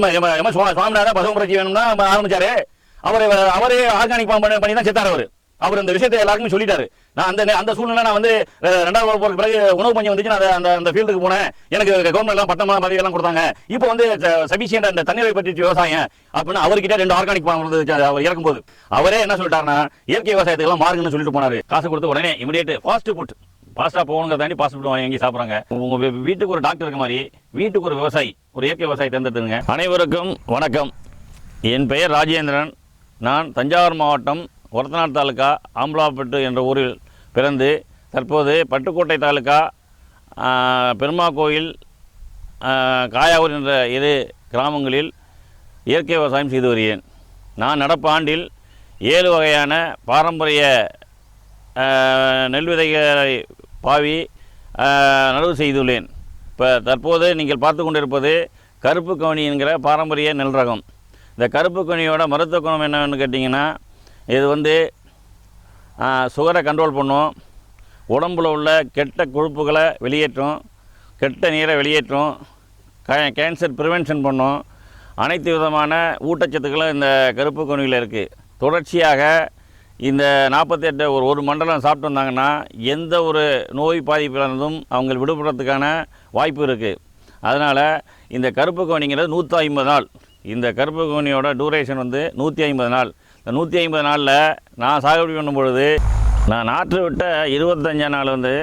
சுவாமிநாதன் பசும் புரட்சி வேணும்னா ஆரம்பிச்சாரு. அவர் அவரே ஆர்கானிக் ஃபார்ம் பண்ணி தான் செத்தார் அவர். அவர் இந்த விஷயத்தை எல்லாருக்குமே சொல்லிட்டாரு. நான் அந்த அந்த சூழ்நிலை நான் வந்து ரெண்டாவது உலகப் போருக்கு பிறகு உணவு பஞ்சம் வந்துச்சு நான் அந்த- அந்த ஃபீல்டுக்கு போனேன். எனக்கு கவர்மெண்ட்லாம் பட்டமான பதவியெல்லாம் கொடுத்தாங்க. இப்போ வந்து சபிஷியன்ட் அந்த தண்ணீரை பற்றி விவசாயம் அப்படின்னு அவர்கிட்ட ரெண்டு ஆர்கானிக் ஃபார்ம் இருந்துச்சு அவர் இறக்கும்போது. அவரே என்ன சொல்லிட்டாருன்னா இயற்கை விவசாயத்துக்கு எல்லாம் மாறுங்கன்னு சொல்லிட்டு போனாரு. காசு கொடுத்து உடனே இமிடியேட் ஃபாஸ்ட் ஃபுட் பாஸ்டா போகணுங்க தாண்டி பாஸ்போர்ட் வாங்கி சாப்பிட்றாங்க. உங்க வீட்டுக்கு ஒரு டாக்டர் இருக்க மாதிரி வீட்டுக்கு ஒரு விவசாயி ஒரு இயற்கை விவசாயி தேர்ந்தெடுத்துங்க அனைவருக்கும் வணக்கம். என் பெயர் ராஜேந்திரன். நான் தஞ்சாவூர் மாவட்டம் ஒரத்தநாடு தாலுக்கா ஆம்பலாப்பட்டு என்ற ஊரில் பிறந்து தற்போது பட்டுக்கோட்டை தாலுக்கா பெருமா கோயில் காயாவூர் என்ற இரு கிராமங்களில் இயற்கை விவசாயம் செய்து வருகிறேன். நான் நடப்பு ஆண்டில் ஏழு வகையான பாரம்பரிய நெல் விதைகளை பாவி நடவு செய்துள்ளேன். இப்போ தற்போது நீங்கள் பார்த்து கொண்டிருப்பது கருப்பு கவனி என்கிற பாரம்பரிய நெல் ரகம். இந்த கருப்பு கவனியோட மருத்துவ குணம் என்னன்னு கேட்டிங்கன்னா இது வந்து சுகரை கண்ட்ரோல் பண்ணும். உடம்பில் உள்ள கெட்ட கொழுப்புகளை வெளியேற்றும் கெட்ட நீரை வெளியேற்றும் க கேன்சர் ப்ரிவென்ஷன் பண்ணும். அனைத்து விதமான ஊட்டச்சத்துக்களும் இந்த கருப்பு கவனியில் இருக்குது தொடர்ச்சியாக இந்த நாற்பத்தெட்டு ஒரு ஒரு மண்டலம் சாப்பிட்டு வந்தாங்கன்னா எந்த ஒரு நோய் பாதிப்பிலிருந்தும் அவங்க விடுபடுறதுக்கான வாய்ப்பு இருக்குது அதனால் இந்த கருப்பு கோணிங்கிறது நூற்றி ஐம்பது நாள். இந்த கருப்பு கோணியோட டூரேஷன் வந்து நூற்றி ஐம்பது நாள். இந்த நூற்றி ஐம்பது நாளில் நான் சாகுபடி பண்ணும் பொழுது நான் நாற்று விட்ட இருபத்தஞ்சாம் நாள் வந்து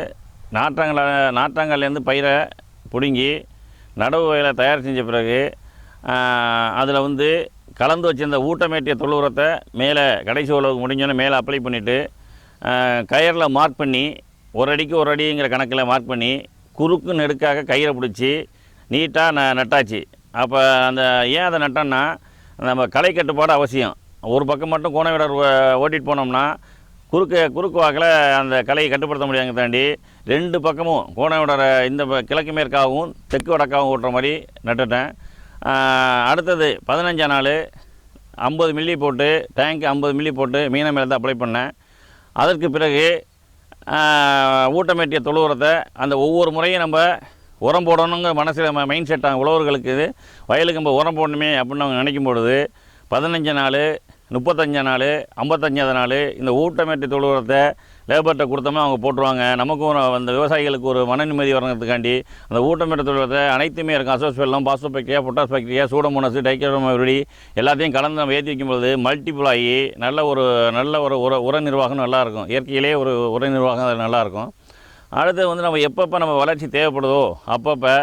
நாற்றங்களை நாற்றங்கள்லேருந்து பயிரை பிடுங்கி நடவு வயலை தயார் செஞ்ச பிறகு அதில் வந்து கலந்து வச்சிருந்த ஊட்டமேட்டிய தொழுவுரத்தை மேலே கடைசி உழவுக்கு முடிஞ்சோன்னே மேலே அப்ளை பண்ணிவிட்டு கயரில் மார்க் பண்ணி ஒரு அடிக்கு ஒரு அடிங்கிற கணக்கில் மார்க் பண்ணி குறுக்கு நெடுக்காக கயிறை பிடிச்சி நீட்டாக ந நட்டாச்சு. அப்போ அந்த ஏன் அதை நட்டோன்னா நம்ம களை கட்டுப்பாடு அவசியம். ஒரு பக்கம் மட்டும் கோணவிடர் ஓட்டிகிட்டு போனோம்னா குறுக்கு குறுக்கு வாக்கில் அந்த கலையை கட்டுப்படுத்த முடியாங்க தாண்டி ரெண்டு பக்கமும் கோணவிடரை இந்த கிழக்கு மேற்காகவும் தெற்கு வடக்காகவும் ஓட்டுற மாதிரி நட்டுட்டேன். அடுத்தது பதினஞ்சாம் நாள் ஐம்பது மில்லி போட்டு டேங்க் ஐம்பது மில்லி போட்டு மீனை மேலே தான் அப்ளை பண்ணேன். அதற்கு பிறகு ஊட்டமேட்டிய தொழு உரத்தை அந்த ஒவ்வொரு முறையும் நம்ம உரம் போடணுங்க மனசில் மைண்ட் செட் ஆகும் உழவர்களுக்கு இது. வயலுக்கு நம்ம உரம் போடணுமே அப்படின்னு அவங்க நினைக்கும் பொழுது பதினஞ்சு நாள் முப்பத்தஞ்சு நாள் ஐம்பத்தஞ்சாவது நாள் இந்த ஊட்டமேட்டி தொழு உரத்தை லேபர்கிட்ட கொடுத்தோம்னா அவங்க போட்டுருவாங்க. நமக்கும் ஒரு அந்த விவசாயிகளுக்கு ஒரு மன நிம்மதி வரங்கிறதுக்காண்டி அந்த ஊட்டமிட்ட தொழு அனைத்துமே இருக்கும். Azospirillum phospho bacteria potash bacteria pseudomonas டைக்கரோமரி எல்லாத்தையும் கலந்து நம்ம ஏற்றி வைக்கும்போது மல்டிபிள் ஆகி நல்ல ஒரு நல்ல ஒரு உர உர நிர்வாகம் நல்லாயிருக்கும் இயற்கையிலே ஒரு உர நிர்வாகம் அது நல்லாயிருக்கும் அடுத்து வந்து நம்ம எப்பப்போ நம்ம வளர்ச்சி தேவைப்படுதோ அப்பப்போ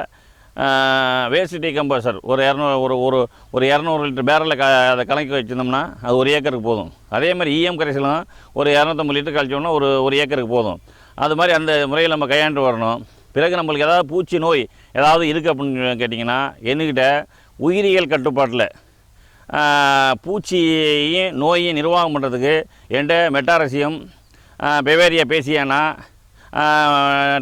வேஸ்ட் டீகம்போசர் ஒரு இரநூறு ஒரு ஒரு ஒரு இரநூறு லிட்டர் பேரலில் க அதை கலக்கி வச்சுருந்தோம்னா அது ஒரு ஏக்கருக்கு போதும். அதே மாதிரி இஎம் கரைசலும் ஒரு இரநூத்தம்பது லிட்டர் கழிச்சோம்னா ஒரு ஒரு ஏக்கருக்கு போதும். அது மாதிரி அந்த முறையில் நம்ம கையாண்டு வரணும். பிறகு நம்மளுக்கு ஏதாவது பூச்சி நோய் ஏதாவது இருக்குது அப்படின்னு கேட்டிங்கன்னா என்கிட்ட உயிரியல் கட்டுப்பாட்டில் பூச்சியையும் நோயையும் நிர்வாகம் பண்ணுறதுக்கு என்கிட்ட metarhizium beauveria bassiana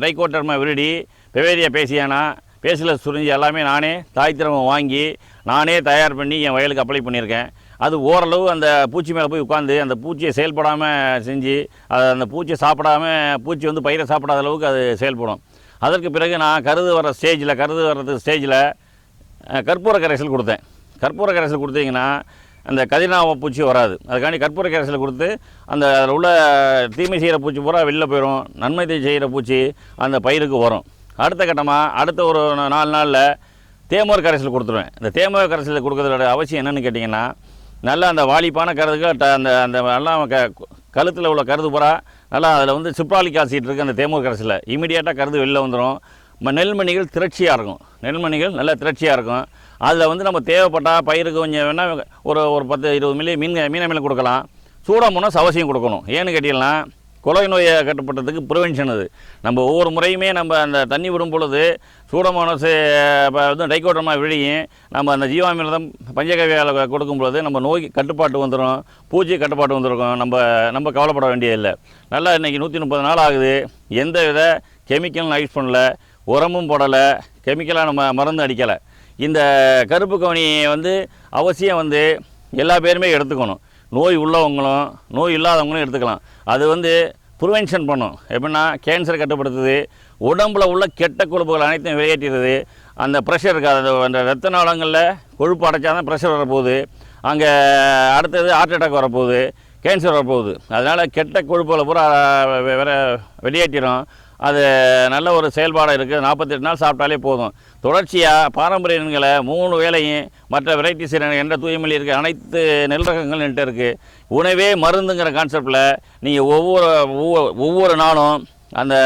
trichoderma viride beauveria bassiana பேசில் சுரிஞ்சு எல்லாமே நானே தாய் திரவம் வாங்கி நானே தயார் பண்ணி என் வயலுக்கு அப்ளை பண்ணியிருக்கேன். அது ஓரளவு அந்த பூச்சி மேலே போய் உட்காந்து அந்த பூச்சியை செயல்படாமல் செஞ்சு அது அந்த பூச்சியை சாப்பிடாம பூச்சி வந்து பயிரை சாப்பிடாத அளவுக்கு அது செயல்படும். அதற்கு பிறகு நான் கருது வர ஸ்டேஜில் கருது வர்றது ஸ்டேஜில் கற்பூர கரைசல் கொடுத்தேன். கற்பூர கரைசல் கொடுத்தீங்கன்னா அந்த கதிர்நாம பூச்சி வராது. அதுக்காண்டி கற்பூர கரைசல் கொடுத்து அந்த அதில் உள்ள தீமை செய்கிற பூச்சி பூரா வெளில போயிடும் நன்மை செய்கிற பூச்சி அந்த பயிருக்கு வரும். அடுத்த கட்டமாக அடுத்த ஒரு நாலு நாளில் தேமோர் கரைசல் கொடுத்துருவேன். இந்த தேமோர் கரைசல் கொடுக்கறதோட அவசியம் என்னென்னு கேட்டிங்கன்னா நல்லா அந்த வாலிப்பான கருதுகள் ட- அந்த அந்த நல்லா க கழுத்தில் உள்ள கருது பூரா நல்லா அதில் வந்து சிப்ராலிக் ஆசிட் இருக்குது அந்த தேமூர் கரைசலில். இமீடியட்டாக கருது வெளில வந்துடும் நெல்மணிகள் திரட்சியாக இருக்கும். நெல்மணிகள் நல்லா திரட்சியாக இருக்கும். அதில் வந்து நம்ம தேவைப்பட்டால் பயிருக்கு கொஞ்சம் வேணால் ஒரு ஒரு பத்து இருபது மில்லி மீன் மீன மீன் கொடுக்கலாம். சூடாமோனஸ் அவசியம் கொடுக்கணும். ஏன்னு கேட்டீங்கன்னா கொலை நோயை கட்டுப்பட்டதுக்கு ப்ரிவென்ஷன் அது. நம்ம ஒவ்வொரு முறையுமே நம்ம அந்த தண்ணி விடும் பொழுது இப்போ வந்து டைகோட்டமாக விழியும் நம்ம அந்த ஜீவாமிர்தம் பஞ்சகவியால் கொடுக்கும் பொழுது நம்ம நோய் கட்டுப்பாட்டு வந்துடும் பூச்சி கட்டுப்பாட்டு வந்துருக்கும். நம்ம நம்ம கவலைப்பட வேண்டியதில்லை. நல்லா இன்றைக்கி நூற்றி முப்பது நாள் ஆகுது. எந்த வித கெமிக்கலும் யூஸ் பண்ணல. உரமும் போடலை. கெமிக்கலாக நம்ம மருந்து அடிக்கலை. இந்த கருப்பு கவனியை வந்து அவசியம் வந்து எல்லா பேருமே எடுத்துக்கணும். நோய் உள்ளவங்களும் நோய் இல்லாதவங்களும் எடுத்துக்கலாம். அது வந்து ப்ரிவென்ஷன் பண்ணும். எப்படின்னா கேன்சர் கட்டுப்படுத்துது உடம்புல உள்ள கெட்ட கொழுப்புகள் அனைத்தையும் வெளியேற்றிடுது. அந்த ப்ரெஷர் இருக்காது. அந்த அந்த ரத்த நாளங்களில் கொழுப்பு அடைச்சா தான் ப்ரெஷர் வரப்போகுது. அங்கே அடுத்தது ஹார்ட் அட்டாக் வரப்போகுது கேன்சர் வரப்போகுது. அதனால் கெட்ட கொழுப்புகளை பூரா வெ- வேற வெளியேற்றிடும். அது நல்ல ஒரு செயல்பாடாக இருக்குது நாற்பத்தெட்டு நாள் சாப்பிட்டாலே போதும். தொடர்ச்சியாக பாரம்பரிய எண்களை மூணு வேளையும் மற்ற வெரைட்டிஸ் என்ற தூய்மையில் இருக்க அனைத்து நெல் ரகங்கள் என்கிட்ட இருக்குது உணவே மருந்துங்கிற கான்செப்டில் நீங்கள் ஒவ்வொரு ஒவ்வொரு- நாளும் அந்த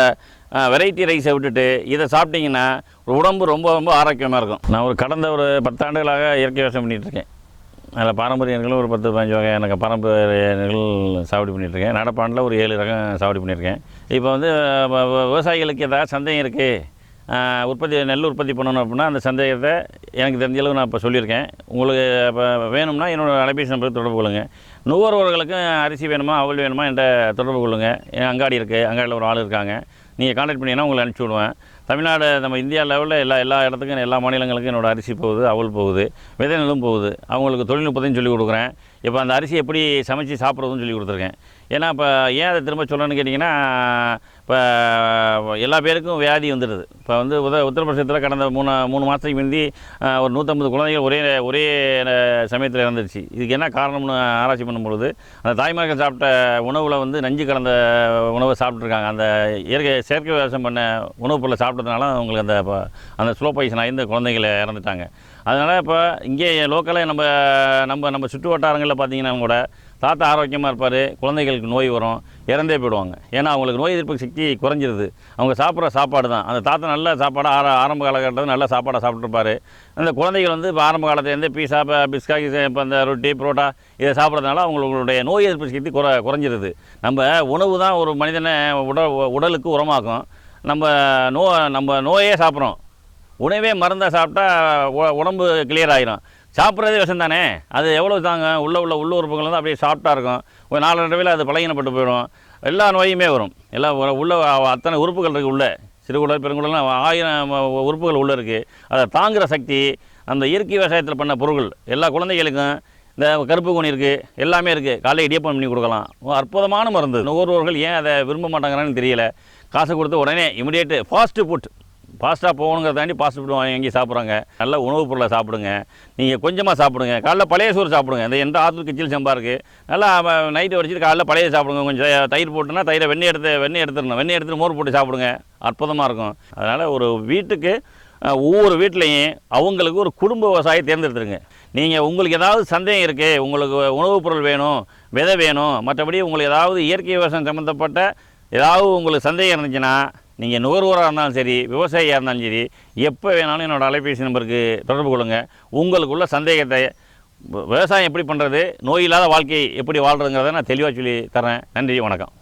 வெரைட்டி ரைஸை விட்டுட்டு இதை சாப்பிட்டிங்கன்னா உடம்பு ரொம்ப ரொம்ப ஆரோக்கியமாக இருக்கும். நான் ஒரு கடந்த ஒரு பத்தாண்டுகளாக இயற்கை விவசாயம் பண்ணிகிட்ருக்கேன் அதில் அதில் பாரம்பரியங்களும் ஒரு பத்து பதினஞ்சு வகை எனக்கு பாரம்பரிய நெல் சாகுபடி பண்ணிகிட்ருக்கேன் நடப்பாண்டில் ஒரு ஏழு ரகம் சாவடி பண்ணியிருக்கேன் இப்போ வந்து விவசாயிகளுக்கு ஏதாவது சந்தேகம் இருக்குது உற்பத்தி நெல் உற்பத்தி பண்ணணும் அப்படின்னா அந்த சந்தேகத்தை எனக்கு தெரிஞ்ச அளவு நான் இப்போ சொல்லியிருக்கேன். உங்களுக்கு இப்போ வேணும்னா என்னோடய அலைபேசி நம்பருக்கு தொடர்பு கொள்ளுங்கள் நுகர்வோர்களுக்கும் அரிசி வேணுமா அவல் வேணுமா என்கிட்ட தொடர்பு கொள்ளுங்கள் என் அங்காடி இருக்குது அங்காடியில் ஒரு ஆள் இருக்காங்க. நீங்கள் கான்டாக்ட் பண்ணிங்கன்னா உங்களை அனுப்பிச்சி விடுவேன். தமிழ்நாடு நம்ம இந்தியா லெவலில் எல்லா எல்லா இடத்துக்கும் எல்லா மாநிலங்களுக்கும் என்னோடய அரிசி போகுது அவல் போகுது விதை நெல்லும் போகுது. அவங்களுக்கு தொழில்நுட்பத்தையும் சொல்லிக் கொடுக்குறேன். இப்போ அந்த அரிசி எப்படி சமைச்சு சாப்பிட்றதுன்னு சொல்லி கொடுத்துருக்கேன். ஏன்னா இப்போ ஏன் அதை திரும்ப சொல்லணும்னு கேட்டிங்கன்னா இப்போ எல்லா பேருக்கும் வியாதி வந்துடுது. இப்போ வந்து உத உத்தரப்பிரதேசத்தில் கடந்த மூணு மூணு மாதத்துக்கு முந்தி ஒரு நூற்றம்பது குழந்தைகள் ஒரே ஒரே சமயத்தில் இறந்துருச்சு. இதுக்கு என்ன காரணம்னு ஆராய்ச்சி பண்ணும்பொழுது அந்த தாய்மார்கள் சாப்பிட்ட உணவில் வந்து நஞ்சு கலந்த உணவை சாப்பிட்ருக்காங்க அந்த இயற்கை செயற்கை விவசாயம் பண்ண உணவுப் பொருளை சாப்பிட்டதுனால அவங்களுக்கு அந்த இப்போ அந்த ஸ்லோ பாய்சன் ஆகி இந்த குழந்தைகளை இறந்துட்டாங்க. அதனால் இப்போ இங்கே லோக்கலாக நம்ம நம்ம நம்ம சுற்று வட்டாரங்களில் பார்த்தீங்கன்னா கூட தாத்தா ஆரோக்கியமாக இருப்பார் குழந்தைகளுக்கு நோய் வரும் இறந்தே போயிடுவாங்க. ஏன்னா அவங்களுக்கு நோய் எதிர்ப்பு சக்தி குறைஞ்சிருது. அவங்க சாப்பிட்ற சாப்பாடு தான். அந்த தாத்தா நல்ல சாப்பாடு ஆர ஆரம்ப காலகட்டத்தில் நல்ல சாப்பாடாக சாப்பிட்ருப்பாரு அந்த குழந்தைகள் வந்து இப்போ ஆரம்ப காலத்துலேருந்து பீஸா இப்போ பிஸ்கா இப்போ அந்த ரொட்டி புரோட்டா இதை சாப்பிட்றதுனால அவங்களுடைய நோய் எதிர்ப்பு சக்தி குறை குறைஞ்சிருது. நம்ம உணவு தான் ஒரு மனிதனை உடல் உடலுக்கு உரமாக்கும். நம்ம நோ நம்ம நோயே சாப்பிட்றோம். உணவே மருந்தாக சாப்பிட்டா உ- உடம்பு கிளியர் ஆயிரும். சாப்பிட்றதே விஷம் தானே அது எவ்வளோ தாங்க? உள்ள உள்ள உள்ள உறுப்புகள் வந்து அப்படியே சாஃப்டாக இருக்கும். ஒரு நாலு தடவையில் அது பலகீனப்பட்டு போயிடும். எல்லா நோயுமே வரும். எல்லாம் உள்ள அத்தனை உறுப்புகள் இருக்குது உள்ளே. சிறுகுடல் பெருங்குடலாம் ஆயிரம் உறுப்புகள் உள்ளே இருக்குது அதை தாங்குகிற சக்தி அந்த இயற்கை விவசாயத்தில் பண்ண பொருட்கள் எல்லா குழந்தைகளுக்கும் இந்த கருப்பு கோணி இருக்குது எல்லாமே இருக்குது காலைல இடியப்பம் பண்ணி கொடுக்கலாம். அற்புதமான மருந்து. நுகர்வோர்கள் ஏன் அதை விரும்ப மாட்டாங்கிறான்னு தெரியல. காசு கொடுத்து உடனே இமிடியேட்டு ஃபாஸ்ட்டு ஃபுட் ஃபாஸ்ட்டாக போகணுங்கிறதாண்டி ஃபாஸ்ட் ஃபுட் வாங்கி சாப்பிட்றாங்க. நல்ல உணவுப் பொருளை சாப்பிடுங்க. நீங்கள் கொஞ்சமாக சாப்பிடுங்க. காலைல பழைய சோறு சாப்பிடுங்க. இந்த எந்த ஆத்தூர் கிச்சில் சம்பா இருக்குது நல்லா நைட்டு வடிச்சிட்டு காலைல பழைய சாப்பிடுங்க. கொஞ்சம் தயிர் போட்டுனா தயிரை வெண்ணெய் எடுத்து வெண்ணெய் எடுத்துடணும். வெண்ணெய் எடுத்து மோர் போட்டு சாப்பிடுங்க. அற்புதமாக இருக்கும். அதனால் ஒரு வீட்டுக்கு ஒவ்வொரு வீட்லேயும் அவங்களுக்கு ஒரு குடும்ப விவசாயி தேர்ந்தெடுத்துருங்க. நீங்கள் உங்களுக்கு ஏதாவது சந்தேகம் இருக்குது உங்களுக்கு உணவுப் பொருள் வேணும் விதை வேணும் மற்றபடி உங்களுக்கு ஏதாவது இயற்கை விவசாயம் சம்மந்தப்பட்ட ஏதாவது உங்களுக்கு சந்தேகம் இருந்துச்சுன்னா நீங்கள் நுகர்வோராக இருந்தாலும் சரி விவசாயியாக இருந்தாலும் சரி எப்போ வேணாலும் என்னோடய அலைபேசி நம்பருக்கு தொடர்பு கொள்ளுங்கள் உங்களுக்குள்ள சந்தேகத்தை விவசாயம் எப்படி பண்ணுறது நோய் இல்லாத வாழ்க்கை எப்படி வாழ்கிறதுங்கிறத நான் தெளிவாக சொல்லி தரேன் நன்றி வணக்கம்.